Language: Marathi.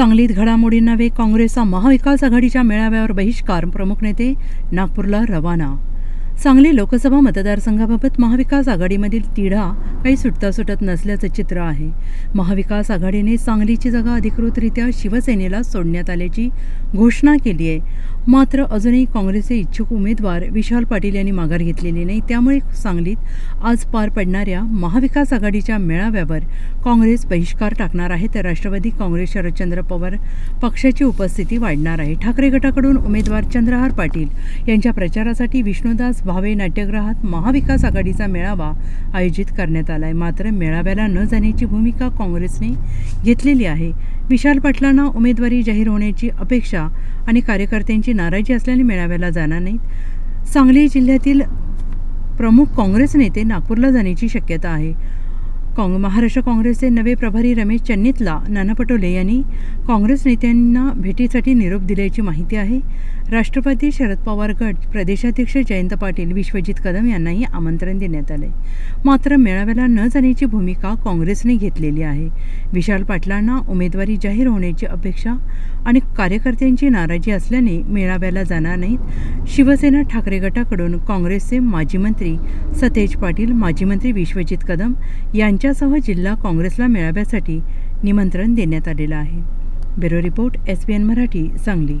सांगलीत घडामोडींना नव्हे काँग्रेसचा महाविकास आघाडीच्या मेळाव्यावर बहिष्कार प्रमुख नेते नागपूरला रवाना. सांगली लोकसभा मतदारसंघाबाबत महाविकास आघाडीमधील तिढा काही सुटता सुटत नसल्याचं चित्र आहे. महाविकास आघाडीने सांगलीची जागा अधिकृतरित्या शिवसेनेला सोडण्यात आल्याची घोषणा केली आहे मात्र अजूनही काँग्रेसचे इच्छुक उमेदवार विशाल पाटील यांनी माघार घेतलेली नाही. त्यामुळे सांगलीत आज पार पडणाऱ्या महाविकास आघाडीच्या मेळाव्यावर काँग्रेस बहिष्कार टाकणार आहे. तर राष्ट्रवादी काँग्रेस शरदचंद्र पवार पक्षाची उपस्थिती वाढणार आहे. ठाकरे गटाकडून उमेदवार चंद्रहार पाटील यांच्या प्रचारासाठी विष्णुदास भावे नाट्यगृहात महाविकास आघाडीचा मेळावा आयोजित करण्यात आला आहे मात्र मेळाव्याला न जाण्याची भूमिका काँग्रेसने घेतलेली आहे. विशाल पाटलांना उमेदवारी जाहीर होण्याची अपेक्षा आणि कार्यकर्त्यांची नाराजी असल्याने मेळाव्याला जाणार नाहीत. सांगली जिल्ह्यातील प्रमुख काँग्रेस नेते नागपूरला जाण्याची शक्यता आहे. काँग महाराष्ट्र काँग्रेसचे नवे प्रभारी रमेश चन्नीतला नाना पटोले यांनी काँग्रेस नेत्यांना भेटीसाठी निरोप दिल्याची माहिती आहे. राष्ट्रपती शरद पवार गट प्रदेशाध्यक्ष जयंत पाटील विश्वजित कदम यांनाही आमंत्रण देण्यात आले. मात्र मेळाव्याला न जाण्याची भूमिका काँग्रेसने घेतलेली आहे. विशाल पाटलांना उमेदवारी जाहीर होण्याची अपेक्षा आणि कार्यकर्त्यांची नाराजी असल्याने मेळाव्याला जाणार नाहीत. शिवसेना ठाकरे गटाकडून काँग्रेसचे माजी मंत्री सतेज पाटील माजी मंत्री विश्वजित कदम यांच्यासह जिल्हा काँग्रेसला मेळाव्यासाठी निमंत्रण देण्यात आलेलं आहे. Bureau report S B N Marathi Sangli.